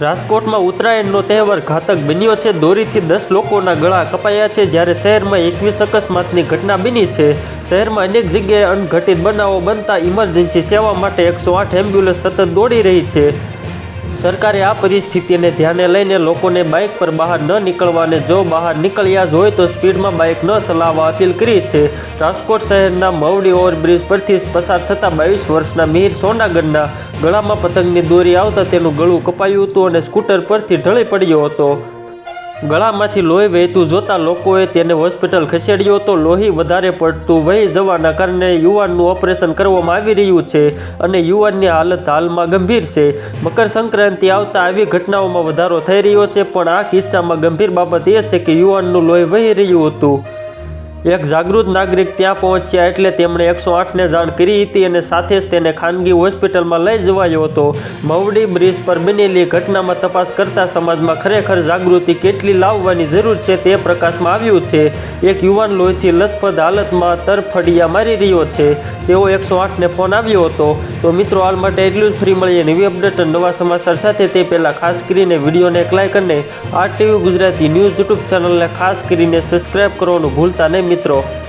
રાજકોટમાં ઉત્તરાયણનો તહેવાર ઘાતક બન્યો છે. દોરીથી દસ લોકોના ગળા કપાયા છે. જ્યારે શહેરમાં એકવીસ અકસ્માતની ઘટના બની છે. શહેરમાં અનેક જગ્યાએ અણઘટિત બનાવો બનતા ઇમરજન્સી સેવા માટે એકસો આઠ એમ્બ્યુલન્સ સતત દોડી રહી છે. સરકારે આ પરિસ્થિતિને ધ્યાને લઈને લોકોને બાઇક પર બહાર ન નીકળવા અને જો બહાર નીકળ્યા જ હોય તો સ્પીડમાં બાઇક ન ચલાવવા અપીલ કરી છે. રાજકોટ શહેરના મવડી ઓવરબ્રિજ પરથી પસાર થતા બાવીસ વર્ષના મિહિર સોનાગરના ગળામાં પતંગની દોરી આવતા તેનું ગળું કપાયું હતું અને સ્કૂટર પરથી ઢળી પડ્યો હતો. ગળામાંથી લોહી વહેતું જોતા લોકોએ તેને હોસ્પિટલ ખસેડ્યો હતો લોહી વધારે પડતું વહી જવાના કારણે યુવાનનું ઓપરેશન કરવામાં આવી રહ્યું છે અને યુવાનની હાલત હાલમાં ગંભીર છે. મકર સંક્રાંતિ આવતા આવી ઘટનાઓમાં વધારો થઈ રહ્યો છે, પણ આ કિસ્સામાં ગંભીર બાબત એ છે કે યુવાનનું લોહી વહી રહ્યું હતું. એક જાગૃત નાગરિક ત્યાં પહોંચ્યા એટલે તેમણે એકસો આઠને જાણ કરી હતી અને સાથે જ તેને ખાનગી હોસ્પિટલમાં લઈ જવાયો હતો. મવડી બ્રિજ પર બનેલી ઘટનામાં તપાસ કરતા સમાજમાં ખરેખર જાગૃતિ કેટલી લાવવાની જરૂર છે તે પ્રકાશમાં આવ્યું છે. એક યુવાન લોહીથી લથપથ હાલતમાં તરફડિયા મારી રહ્યો છે. તેઓ એકસો આઠને ફોન આવ્યો હતો. તો મિત્રો, હાલ માટે એટલું જ. ફ્રી મળીએ નવી અપડેટ નવા સમાચાર સાથે. તે પહેલાં ખાસ કરીને વિડીયોને એક લાઇક અને R TV Gujarati news YouTube ચેનલને ખાસ કરીને સબસ્ક્રાઈબ કરવાનું ભૂલતા નહીં. મિત્રો.